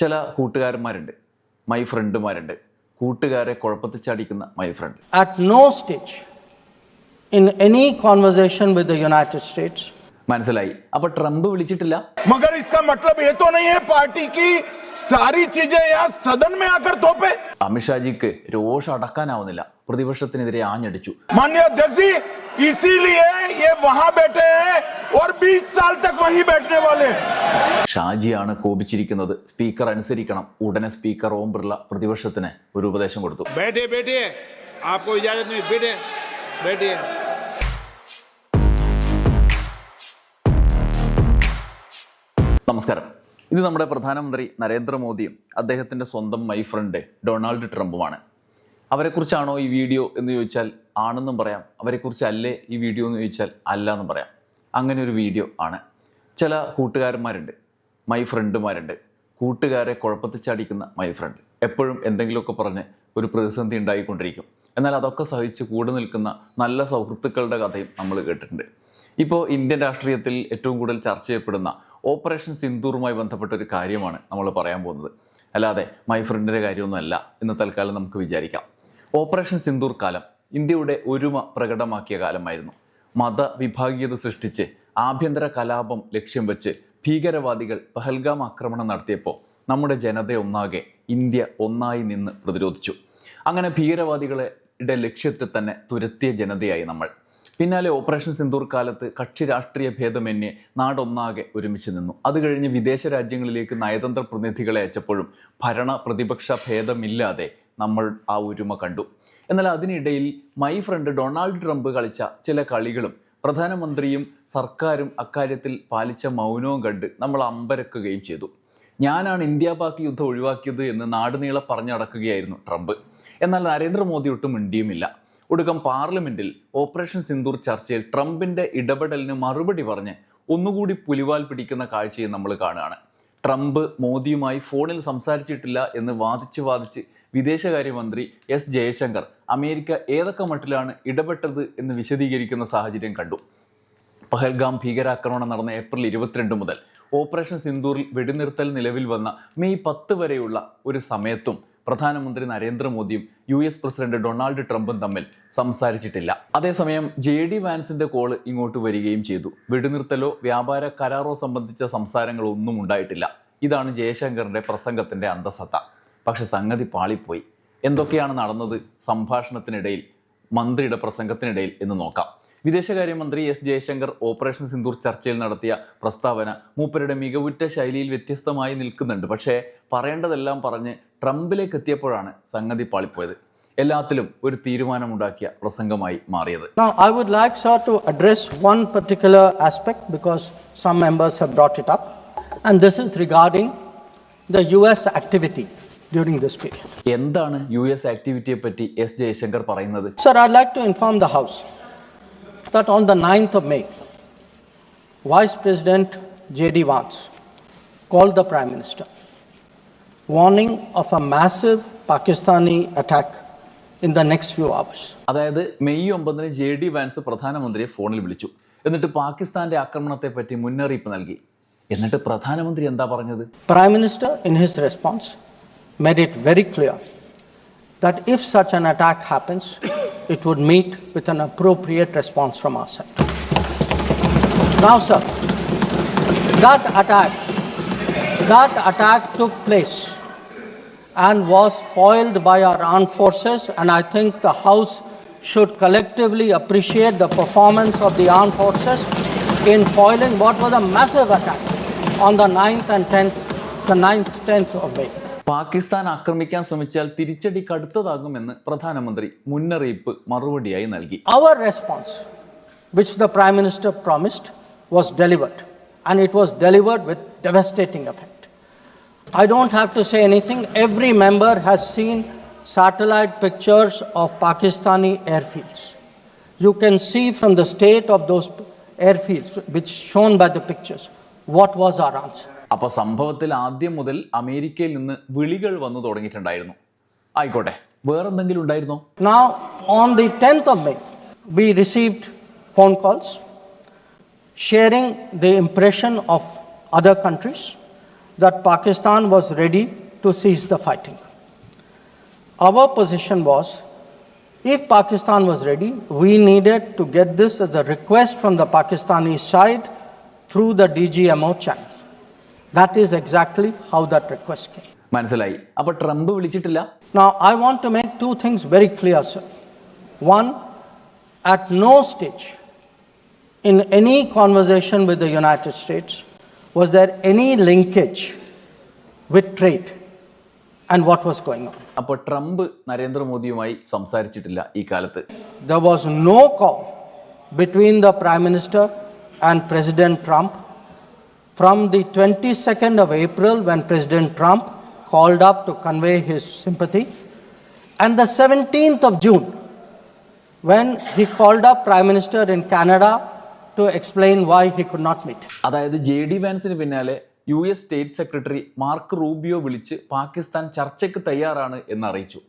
ചില കൂട്ടുകാരന്മാരുണ്ട്. മൈ ഫ്രണ്ട്മാരുണ്ട് കൂട്ടുകാരെ കുഴപ്പത്തിൽ ചാടിക്കുന്ന my friend at no stage in any conversation with United States മനസ്സിലായി. അപ്പൊ ട്രംപ് വിളിച്ചിട്ടില്ല? മഗർ ഇസ്കാ മത്ലബ് യേ തോ നഹീ ഹൈ പാർട്ടി കി സാരി ചീജേ യാ സദൻ മേ ആകർ തോപേ അമിത്ഷാജിക്ക് രോഷം അടക്കാനാവുന്നില്ല. പ്രതിപക്ഷത്തിനെതിരെ ആഞ്ഞടിച്ചു. മാന്യ ഷാജിയാണ് കോപിച്ചിരിക്കുന്നത്. സ്പീക്കർ അനുസരിക്കണം. ഉടനെ സ്പീക്കർ ഓം ബിർള പ്രതിപക്ഷത്തിന് ഒരു ഉപദേശം കൊടുത്തു. നമസ്കാരം. ഇത് നമ്മുടെ പ്രധാനമന്ത്രി നരേന്ദ്രമോദിയും അദ്ദേഹത്തിന്റെ സ്വന്തം മൈ ഫ്രണ്ട് ഡൊണാൾഡ് ട്രംപുമാണ്. അവരെക്കുറിച്ചാണോ ഈ വീഡിയോ എന്ന് ചോദിച്ചാൽ ആണെന്നും പറയാം. അവരെക്കുറിച്ച് അല്ലേ ഈ വീഡിയോ എന്ന് ചോദിച്ചാൽ അല്ല എന്നും പറയാം. അങ്ങനെ ഒരു വീഡിയോ ആണ്. ചില കൂട്ടുകാരന്മാരുണ്ട്. മൈ ഫ്രണ്ടുമാരുണ്ട് കൂട്ടുകാരെ കുഴപ്പത്തിൽ ചാടിക്കുന്ന മൈ ഫ്രണ്ട് എപ്പോഴും എന്തെങ്കിലുമൊക്കെ പറഞ്ഞ് ഒരു പ്രതിസന്ധി ഉണ്ടായിക്കൊണ്ടിരിക്കും. എന്നാൽ അതൊക്കെ സഹിച്ച് കൂടെ നിൽക്കുന്ന നല്ല സൗഹൃത്തുക്കളുടെ കഥയും നമ്മൾ കേട്ടിട്ടുണ്ട്. ഇപ്പോൾ ഇന്ത്യൻ രാഷ്ട്രീയത്തിൽ ഏറ്റവും കൂടുതൽ ചർച്ച ചെയ്യപ്പെടുന്ന ഓപ്പറേഷൻ സിന്ദൂറുമായി ബന്ധപ്പെട്ട ഒരു കാര്യമാണ് നമ്മൾ പറയാൻ പോകുന്നത്. അല്ലാതെ മൈ ഫ്രണ്ടിന്റെ കാര്യമൊന്നുമല്ല എന്ന് തൽക്കാലം നമുക്ക് വിചാരിക്കാം. ഓപ്പറേഷൻ സിന്ദൂർ കാലം ഇന്ത്യയുടെ ഒരുമ പ്രകടമാക്കിയ കാലമായിരുന്നു. മതവിഭാഗീയത സൃഷ്ടിച്ച് ആഭ്യന്തര കലാപം ലക്ഷ്യം വെച്ച് ഭീകരവാദികൾ പഹൽഗാം ആക്രമണം നടത്തിയപ്പോൾ നമ്മുടെ ജനത ഒന്നാകെ ഇന്ത്യ ഒന്നായി നിന്ന് പ്രതിരോധിച്ചു. അങ്ങനെ ഭീകരവാദികളുടെ ലക്ഷ്യത്തെ തന്നെ തുരത്തിയ ജനതയായി നമ്മൾ. പിന്നാലെ ഓപ്പറേഷൻ സിന്ദൂർ കാലത്ത് കക്ഷി രാഷ്ട്രീയ ഭേദമന്യേ നാടൊന്നാകെ ഒരുമിച്ച് നിന്നു. അത് കഴിഞ്ഞ് വിദേശ രാജ്യങ്ങളിലേക്ക് നയതന്ത്ര പ്രതിനിധികളെ അയച്ചപ്പോഴും ഭരണ പ്രതിപക്ഷ ഭേദമില്ലാതെ നമ്മൾ ആ ഒരുമ കണ്ടു. എന്നാൽ അതിനിടയിൽ മൈ ഫ്രണ്ട് ഡൊണാൾഡ് ട്രംപ് കളിച്ച ചില കളികളും പ്രധാനമന്ത്രിയും സർക്കാരും അക്കാര്യത്തിൽ പാലിച്ച മൗനവും കണ്ട് നമ്മൾ അമ്പരക്കുകയും ചെയ്തു. ഞാനാണ് ഇന്ത്യ പാക് യുദ്ധം ഒഴിവാക്കിയത് എന്ന് നാടുനീളെ പറഞ്ഞടക്കുകയായിരുന്നു ട്രംപ്. എന്നാൽ നരേന്ദ്രമോദി ഒട്ടും മിണ്ടിയുമില്ല. ഒടുക്കം പാർലമെന്റിൽ ഓപ്പറേഷൻ സിന്ദൂർ ചർച്ചയിൽ ട്രംപിന്റെ ഇടപെടലിന് മറുപടി പറഞ്ഞ് ഒന്നുകൂടി പുലിവാൽ പിടിക്കുന്ന കാഴ്ചയും നമ്മൾ കാണുകയാണ്. ട്രംപ് മോദിയുമായി ഫോണിൽ സംസാരിച്ചിട്ടില്ല എന്ന് വാദിച്ച് വാദിച്ച് വിദേശകാര്യമന്ത്രി എസ് ജയശങ്കർ അമേരിക്ക ഏതൊക്കെ മട്ടിലാണ് ഇടപെട്ടത് എന്ന് വിശദീകരിക്കുന്ന സാഹചര്യം കണ്ടു. പഹൽഗാം ഭീകരാക്രമണം നടന്ന ഏപ്രിൽ ഇരുപത്തിരണ്ട് മുതൽ ഓപ്പറേഷൻ സിന്ദൂറിൽ വെടിനിർത്തൽ നിലവിൽ വന്ന മെയ് പത്ത് വരെയുള്ള ഒരു സമയത്തും പ്രധാനമന്ത്രി നരേന്ദ്രമോദിയും യു എസ് പ്രസിഡന്റ് ഡൊണാൾഡ് ട്രംപും തമ്മിൽ സംസാരിച്ചിട്ടില്ല. അതേസമയം ജെ ഡി വാൻസിന്റെ കോൾ ഇങ്ങോട്ട് വരികയും ചെയ്തു. വെടിനിർത്തലോ വ്യാപാര കരാറോ സംബന്ധിച്ച സംസാരങ്ങളോ ഒന്നും ഉണ്ടായിട്ടില്ല. ഇതാണ് ജയശങ്കറിന്റെ പ്രസംഗത്തിന്റെ അന്തസത്ത. പക്ഷെ സംഗതി പാളിപ്പോയി. എന്തൊക്കെയാണ് നടന്നത് സംഭാഷണത്തിനിടയിൽ മന്ത്രിയുടെ പ്രസംഗത്തിനിടയിൽ എന്ന് നോക്കാം. വിദേശകാര്യമന്ത്രി എസ് ജയശങ്കർ ഓപ്പറേഷൻ സിന്ദൂർ ചർച്ചയിൽ നടത്തിയ പ്രസ്താവന മൂപ്പരുടെ മികവുറ്റ ശൈലിയിൽ വ്യത്യസ്തമായി നിൽക്കുന്നുണ്ട്. പക്ഷേ പറയേണ്ടതെല്ലാം പറഞ്ഞ് ട്രംപിലേക്ക് എത്തിയപ്പോഴാണ് സംഗതി പാളിപ്പോയത്. എല്ലാത്തിലും ഒരു തീരുമാനമുണ്ടാക്കിയ പ്രസംഗമായി മാറിയത്. I would like sir to address one one aspect because some members members brought it up and this this regarding the U S activity. During this period. എന്താണ് യു എസ് ആക്ടിവിറ്റിയെ പറ്റി എസ് ജയശങ്കർ പറയുന്നത് Sir, I'd like to inform the House that on the 9th of May, Vice President J.D. Vance called the Prime Minister, warning of a massive Pakistani attack in the next few hours. അതായത് May ഒമ്പതിന് J D Vance പ്രധാനമന്ത്രിയെ ഫോണിൽ വിളിച്ചു എന്നിട്ട് പാകിസ്ഥാന്റെ ആക്രമണത്തെ പറ്റി മുന്നറിയിപ്പ് നൽകി എന്നിട്ട് പ്രധാനമന്ത്രി എന്താ പറഞ്ഞത് Prime Minister, in his response, made it very clear that if such an attack happens, it would meet with an appropriate response from our side. Now, sir, that attack, that attack took place and was foiled by our armed forces, and I think the House should collectively appreciate the performance of the armed forces in foiling what was a massive attack on the 9th and 10th, the 9th, 10th of May. Pakistan ആക്രമിക്കാൻ ശ്രമിച്ചാൽ തിരിച്ചടി കടുത്തതാകുമെന്ന് പ്രധാനമന്ത്രി മുന്നറിയിപ്പ് മറുപടിയായി നൽകി Our response which the Prime Minister promised, was delivered, and it was delivered with devastating effect. I don't have to say anything. Every member has seen satellite pictures of Pakistani airfields. You can see from the state of those airfields, which shown by the pictures, what was our answer. അപ്പൊ സംഭവത്തിൽ ആദ്യം മുതൽ അമേരിക്കയിൽ നിന്ന് വിളികൾ വന്നു തുടങ്ങിയിട്ടുണ്ടായിരുന്നു ആയിക്കോട്ടെ വേറെന്തെങ്കിലും ഉണ്ടായിരുന്നോ Now, on the 10th of May, we received phone calls sharing the impression of other countries that Pakistan was ready to cease the fighting. Our position was if Pakistan was ready, we needed to get this as a request from the Pakistani side through the DGMO channel. That is exactly how that request came. മനസ്സിലായി അപ്പൊ Trump വിളിച്ചിട്ടില്ല Now, I want to make two things very clear, sir. One, at no stage in any conversation with the United States was there any linkage with trade and what was going on. അപ്പോൾ Trump നരേന്ദ്രമോദിയുമായി സംസാരിച്ചിട്ടില്ല ഈ കാലത്ത് There was no call between the Prime Minister and President Trump from the 22nd of April when President Trump called up to convey his sympathy and the 17th of June when he called up Prime Minister in Canada to explain why he could not meet. അതായത് J D വാൻസിന് പിന്നാലെ U S state secretary Marco Rubio വിളിച്ച് പാകിസ്ഥാൻ ചർച്ചയ്ക്ക് തയ്യാറാണ് എന്ന് അറിയിച്ചു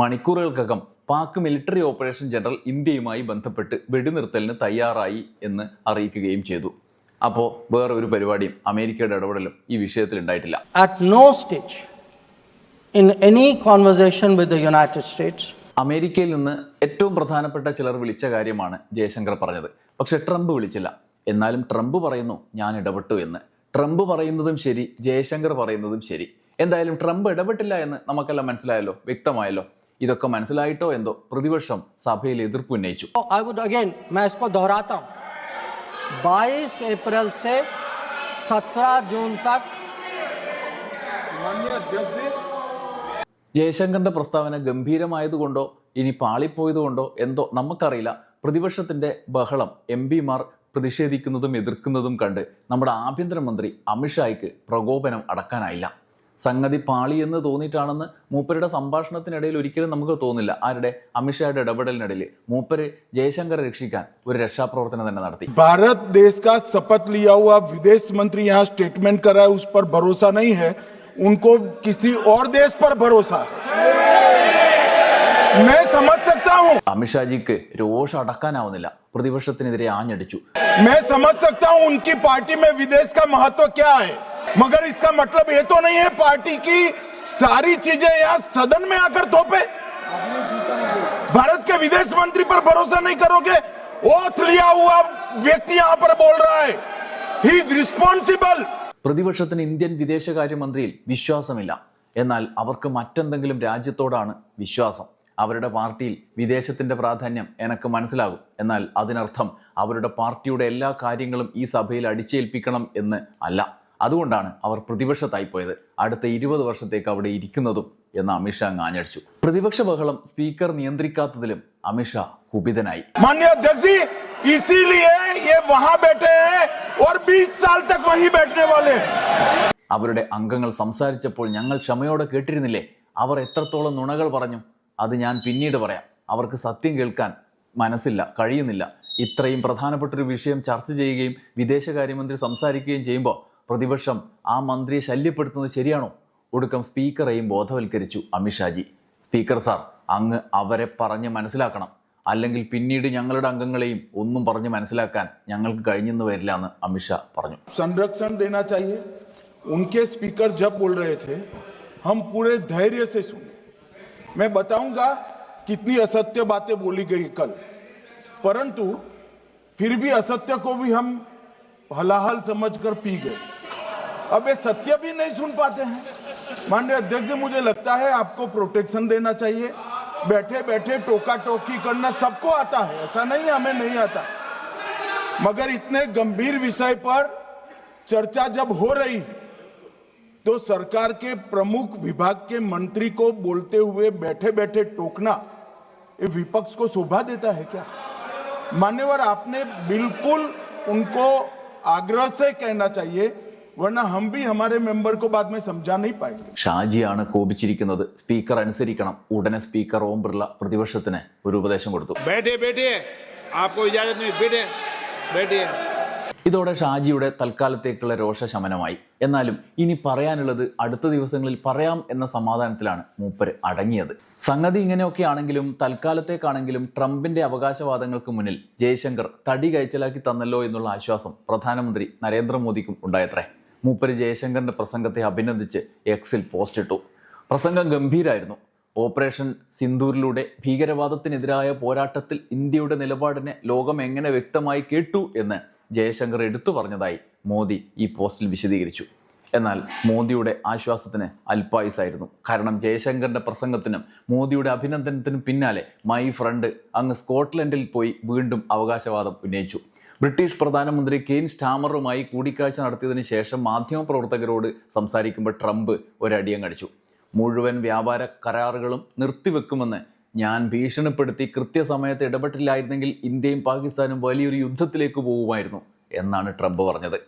മണിക്കൂറുകൾക്കകം Pak military operation general ഇന്ത്യയുമായി ബന്ധപ്പെട്ട് വെടിനിർത്തലിന് തയ്യാറായി എന്ന് അറിയിക്കുകയും ചെയ്തു. അപ്പോൾ വേറെ ഒരു പരിപാടിയും അമേരിക്കയുടെ ഇടപെടലും ഈ വിഷയത്തിൽ ഉണ്ടായിട്ടില്ല. At no stage in any conversation with United States അമേരിക്കയിൽ നിന്ന് ഏറ്റവും പ്രധാനപ്പെട്ട ചിലർ വിളിച്ച കാര്യമാണ് ജയശങ്കർ പറഞ്ഞത്. പക്ഷെ ട്രംപ് വിളിച്ചില്ല. എന്നാലും ട്രംപ് പറയുന്നു ഞാൻ ഇടപെട്ടു എന്ന്. ട്രംപ് പറയുന്നതും ശരി ജയശങ്കർ പറയുന്നതും ശരി. എന്തായാലും ട്രംപ് ഇടപെട്ടില്ല എന്ന് നമുക്കെല്ലാം മനസ്സിലായല്ലോ വ്യക്തമായല്ലോ. ഇതൊക്കെ മനസ്സിലായിട്ടോ എന്തോ പ്രതിപക്ഷം സഭയിൽ എതിർപ്പ് ഉന്നയിച്ചു तो आई वुड अगेन मैं इसको दोहराता हूं 22 अप्रैल से 17 जून तक माननीय अध्यक्ष जी ജയശങ്കറിന്റെ പ്രസ്താവന ഗംഭീരമായതുകൊണ്ടോ ഇനി പാളിപ്പോയതുകൊണ്ടോ എന്തോ നമുക്കറിയില്ല പ്രതിപക്ഷത്തിന്റെ ബഹളം എം പിമാർ പ്രതിഷേധിക്കുന്നതും എതിർക്കുന്നതും കണ്ട് നമ്മുടെ ആഭ്യന്തരമന്ത്രി അമിത്ഷായ്ക്ക് പ്രകോപനം അടക്കാനായില്ല സംഗതി പാളി എന്ന് തോന്നിയിട്ടാണെന്ന് മൂപ്പരുടെ സംഭാഷണത്തിനിടയിൽ ഒരിക്കലും നമുക്ക് തോന്നില്ല ആരുടെ അമിത്ഷായുടെ ഇടപെടലിനിടയിൽ മൂപ്പര് ജയശങ്കറെ രക്ഷിക്കാൻ ഒരു രക്ഷാപ്രവർത്തനം തന്നെ നടത്തി भारत देश का शपथ लिया हुआ विदेश मंत्री यहाँ स्टेटमेंट कर रहा है उस पर भरोसा नहीं है उनको किसी और देश पर भरोसा है मैं समझ सकता हूं അമിത്ഷാജിക്ക് രോഷം അടക്കാനാവുന്നില്ല പ്രതിപക്ഷത്തിനെതിരെ ആഞ്ഞടിച്ചു मैं समझ सकता हूं उनकी पार्टी में विदेश का महत्व क्या है मगर इसका मतलब ये तो नहीं है पार्टी की सारी चीजें यहाँ सदन में आकर थोपे भारत के विदेश मंत्री पर भरोसा नहीं करोगे ओथ लिया हुआ व्यक्ति यहाँ पर बोल रहा है ही रिस्पॉन्सिबल പ്രതിപക്ഷത്തിന് ഇന്ത്യൻ വിദേശകാര്യമന്ത്രിയിൽ വിശ്വാസമില്ല എന്നാൽ അവർക്ക് മറ്റെന്തെങ്കിലും രാജ്യത്തോടാണ് വിശ്വാസം അവരുടെ പാർട്ടിയിൽ വിദേശത്തിന്റെ പ്രാധാന്യം എനക്ക് മനസ്സിലാകും എന്നാൽ അതിനർത്ഥം അവരുടെ പാർട്ടിയുടെ എല്ലാ കാര്യങ്ങളും ഈ സഭയിൽ അടിച്ചേൽപ്പിക്കണം എന്ന് അല്ല അതുകൊണ്ടാണ് അവർ പ്രതിപക്ഷത്തായി പോയത് അടുത്ത ഇരുപത് വർഷത്തേക്ക് അവിടെ ഇരിക്കുന്നതും എന്ന് അമിത്ഷാ ആഞ്ഞടിച്ചു പ്രതിപക്ഷ ബഹളം സ്പീക്കർ നിയന്ത്രിക്കാത്തതിലും അമിത്ഷാ കുപിതനായി. അവരുടെ അംഗങ്ങൾ സംസാരിച്ചപ്പോൾ ഞങ്ങൾ ക്ഷമയോടെ കേട്ടിരുന്നില്ലേ? അവർ എത്രത്തോളം നുണകൾ പറഞ്ഞു? അത് ഞാൻ പിന്നീട് പറയാം. അവർക്ക് സത്യം കേൾക്കാൻ മനസ്സില്ല കഴിയുന്നില്ല. ഇത്രയും പ്രധാനപ്പെട്ട ഒരു വിഷയം ചർച്ച ചെയ്യുകയും വിദേശകാര്യമന്ത്രി സംസാരിക്കുകയും ചെയ്യുമ്പോൾ പ്രതിപക്ഷം ആ മന്ത്രിയെ ശല്യപ്പെടുത്തുന്നത് ശരിയാണോ ഒടുക്കം സ്പീക്കറെയും ബോധവൽക്കരിച്ചു അമിത്ഷാജി സ്പീക്കർ സാർ അങ്ങ് അവരെ പറഞ്ഞ് മനസ്സിലാക്കണം അല്ലെങ്കിൽ പിന്നീട് ഞങ്ങളുടെ അംഗങ്ങളെയും ഒന്നും പറഞ്ഞ് മനസ്സിലാക്കാൻ ഞങ്ങൾക്ക് കഴിഞ്ഞെന്ന് വരില്ല എന്ന് അമിത്ഷാ പറഞ്ഞു संरक्षण देना चाहिए उनके स्पीकर जब बोल रहे थे हम पूरे धैर्य से सुने मैं बताऊंगा कितनी असत्य बातें बोली गई कल परंतु फिर भी असत्य को भी हम हलाहल समझकर पी गए अब ये सत्य भी नहीं सुन पाते हैं। माननीय अध्यक्ष जी, मुझे लगता है आपको प्रोटेक्शन देना चाहिए। बैठे बैठे टोका टोकी करना सबको आता है। ऐसा नहीं हमें नहीं आता। मगर इतने गंभीर विषय पर चर्चा जब हो रही है तो सरकार के प्रमुख विभाग के मंत्री को बोलते हुए बैठे बैठे टोकना ये विपक्ष को शोभा देता है क्या? मान्यवर आपने बिल्कुल उनको आग्रह से कहना चाहिए വർണ ഹം ഹമാരെ മെമ്പർ ബാദ് മേ സംജാ നഹീ പായേംഗെ ഷാജിയാണ് കോപിച്ചിരിക്കുന്നത്. സ്പീക്കർ അനുസരിക്കണം. ഉടനെ സ്പീക്കർ ഓം ബിർള പ്രതിപക്ഷത്തിന് ഒരു ഉപദേശം കൊടുത്തു. ബേട്ടേ ബേട്ടേ ആപ്കോ ഇജാസത് നഹീ ബേട്ടേ ബേട്ടേ ഇതോടെ ഷാജിയുടെ തൽക്കാലത്തേക്കുള്ള രോഷശമനമായി എന്നാലും ഇനി പറയാനുള്ളത് അടുത്ത ദിവസങ്ങളിൽ പറയാം എന്ന സമാധാനത്തിലാണ് മൂപ്പര് അടങ്ങിയത്. സംഗതി ഇങ്ങനെയൊക്കെ ആണെങ്കിലും തൽക്കാലത്തേക്കാണെങ്കിലും ട്രംപിന്റെ അവകാശവാദങ്ങൾക്ക് മുന്നിൽ ജയശങ്കർ തടി കയച്ചലാക്കി തന്നല്ലോ എന്നുള്ള ആശ്വാസം പ്രധാനമന്ത്രി നരേന്ദ്രമോദിക്കും ഉണ്ടായത്രേ. മൂപ്പര് ജയശങ്കറിന്റെ പ്രസംഗത്തെ അഭിനന്ദിച്ച് എക്സിൽ പോസ്റ്റ് ഇട്ടു. പ്രസംഗം ഗംഭീരായിരുന്നു. ഓപ്പറേഷൻ സിന്ദൂരിലൂടെ ഭീകരവാദത്തിനെതിരായ പോരാട്ടത്തിൽ ഇന്ത്യയുടെ നിലപാടിനെ ലോകം എങ്ങനെ വ്യക്തമായി കേട്ടു എന്ന് ജയശങ്കർ എടുത്തു പറഞ്ഞതായി മോദി ഈ പോസ്റ്റിൽ വിശദീകരിച്ചു. എന്നാൽ മോദിയുടെ ആശ്വാസത്തിന് അല്പായുസായിരുന്നു കാരണം ജയശങ്കറിന്റെ പ്രസംഗത്തിനും മോദിയുടെ അഭിനന്ദനത്തിനും പിന്നാലെ മൈ ഫ്രണ്ട് അങ്ങ് സ്കോട്ട്ലൻഡിൽ പോയി വീണ്ടും അവകാശവാദം ഉന്നയിച്ചു. ബ്രിട്ടീഷ് പ്രധാനമന്ത്രി കെയ്ൻ സ്റ്റാമറുമായി കൂടിക്കാഴ്ച നടത്തിയതിനു ശേഷം മാധ്യമപ്രവർത്തകരോട് സംസാരിക്കുമ്പോൾ ട്രംപ് ഒരടിയം കടിച്ചു മുഴുവൻ വ്യാപാര കരാറുകളും നിർത്തിവെക്കുമെന്ന് ഞാൻ ഭീഷണിപ്പെടുത്തി കൃത്യസമയത്ത് ഇടപെട്ടില്ലായിരുന്നെങ്കിൽ ഇന്ത്യയും പാകിസ്ഥാനും വലിയൊരു യുദ്ധത്തിലേക്ക് പോകുമായിരുന്നു എന്നാണ് ട്രംപ് പറഞ്ഞത്.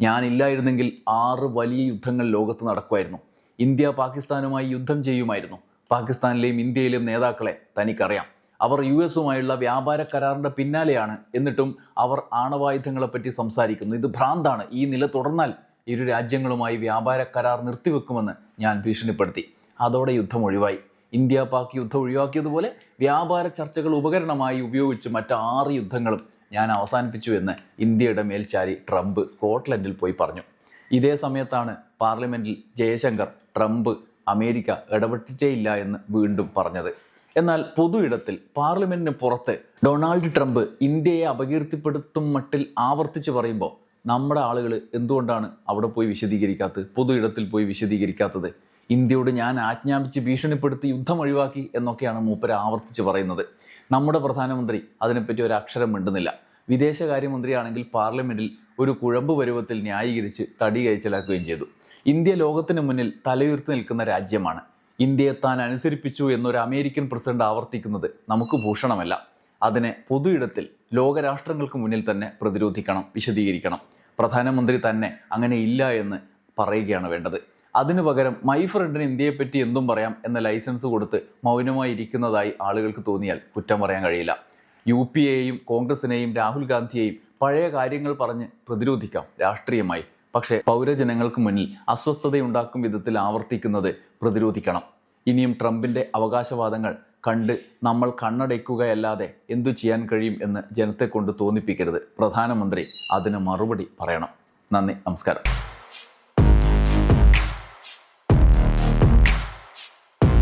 ഞാനില്ലായിരുന്നെങ്കിൽ ആറ് വലിയ യുദ്ധങ്ങൾ ലോകത്ത് നടക്കുമായിരുന്നു. ഇന്ത്യ പാകിസ്ഥാനുമായി യുദ്ധം ചെയ്യുമായിരുന്നു. പാകിസ്ഥാനിലെയും ഇന്ത്യയിലെയും നേതാക്കളെ തനിക്കറിയാം. അവർ യു എസുമായുള്ള വ്യാപാര കരാറിന്റെ പിന്നാലെയാണ്. എന്നിട്ടും അവർ ആണവായുധങ്ങളെപ്പറ്റി സംസാരിക്കുന്നു. ഇത് ഭ്രാന്താണ്. ഈ നില തുടർന്നാൽ ഇരു രാജ്യങ്ങളുമായി വ്യാപാര കരാർ നിർത്തിവെക്കുമെന്ന് ഞാൻ ഭീഷണിപ്പെടുത്തി. അതോടെ യുദ്ധം ഒഴിവായി. ഇന്ത്യ പാക് യുദ്ധം ഒഴിവാക്കിയതുപോലെ വ്യാപാര ചർച്ചകൾ ഉപകരണമായി ഉപയോഗിച്ച് മറ്റാറ് യുദ്ധങ്ങളും ഞാൻ അവസാനിപ്പിച്ചു എന്ന് ഇന്ത്യയുടെ മേൽച്ചാരി ട്രംപ് സ്കോട്ട്ലൻഡിൽ പോയി പറഞ്ഞു. ഇതേ സമയത്താണ് പാർലമെന്റിൽ ജയശങ്കർ ട്രംപ് അമേരിക്ക ഇടപെട്ടിട്ടേയില്ല എന്ന് വീണ്ടും പറഞ്ഞത്. എന്നാൽ പൊതു ഇടത്തിൽ പാർലമെന്റിന് പുറത്ത് ഡൊണാൾഡ് ട്രംപ് ഇന്ത്യയെ അപകീർത്തിപ്പെടുത്തും മട്ടിൽ ആവർത്തിച്ച് പറയുമ്പോൾ നമ്മുടെ ആളുകൾ എന്തുകൊണ്ടാണ് അവിടെ പോയി വിശദീകരിക്കാത്തത്? പൊതു ഇടത്തിൽ പോയി വിശദീകരിക്കാത്തത്? ഇന്ത്യയോട് ഞാൻ ആജ്ഞാപിച്ച് ഭീഷണിപ്പെടുത്തി യുദ്ധം ഒഴിവാക്കി എന്നൊക്കെയാണ് മൂപ്പര് ആവർത്തിച്ച് പറയുന്നത്. നമ്മുടെ പ്രധാനമന്ത്രി അതിനെപ്പറ്റി ഒരു അക്ഷരം മിണ്ടുന്നില്ല. വിദേശകാര്യമന്ത്രിയാണെങ്കിൽ പാർലമെന്റിൽ ഒരു കുഴമ്പ് പരുവത്തിൽ ന്യായീകരിച്ച് തടി കയച്ചലാക്കുകയും ചെയ്തു. ഇന്ത്യ ലോകത്തിന് മുന്നിൽ തലയുയർത്തി നിൽക്കുന്ന രാജ്യമാണ്. ഇന്ത്യയെ താൻ അനുസരിപ്പിച്ചു എന്നൊരു അമേരിക്കൻ പ്രസിഡന്റ് ആവർത്തിക്കുന്നത് നമുക്ക് ഭൂഷണമല്ല. അതിനെ പൊതു ഇടത്തിൽ ലോകരാഷ്ട്രങ്ങൾക്ക് മുന്നിൽ തന്നെ പ്രതിരോധിക്കണം വിശദീകരിക്കണം. പ്രധാനമന്ത്രി തന്നെ അങ്ങനെ ഇല്ല എന്ന് പറയുകയാണ് വേണ്ടത്. അതിനു പകരം മൈ ഫ്രണ്ടിന് ഇന്ത്യയെപ്പറ്റി എന്തും പറയാം എന്ന ലൈസൻസ് കൊടുത്ത് മൗനമായി ഇരിക്കുന്നതായി ആളുകൾക്ക് തോന്നിയാൽ കുറ്റം പറയാൻ കഴിയില്ല. യു പി എയും കോൺഗ്രസിനെയും രാഹുൽ ഗാന്ധിയെയും പഴയ കാര്യങ്ങൾ പറഞ്ഞ് പ്രതിരോധിക്കാം രാഷ്ട്രീയമായി. പക്ഷേ പൗരജനങ്ങൾക്ക് മുന്നിൽ അസ്വസ്ഥതയുണ്ടാക്കും വിധത്തിൽ ആവർത്തിക്കുന്നത് പ്രതിരോധിക്കണം. ഇനിയും ട്രംപിന്റെ അവകാശവാദങ്ങൾ കണ്ട് നമ്മൾ കണ്ണടയ്ക്കുകയല്ലാതെ എന്തു ചെയ്യാൻ കഴിയും എന്ന് ജനത്തെ കൊണ്ട് തോന്നിപ്പിക്കരുത്. പ്രധാനമന്ത്രി അതിന് മറുപടി പറയണം. നന്ദി നമസ്കാരം.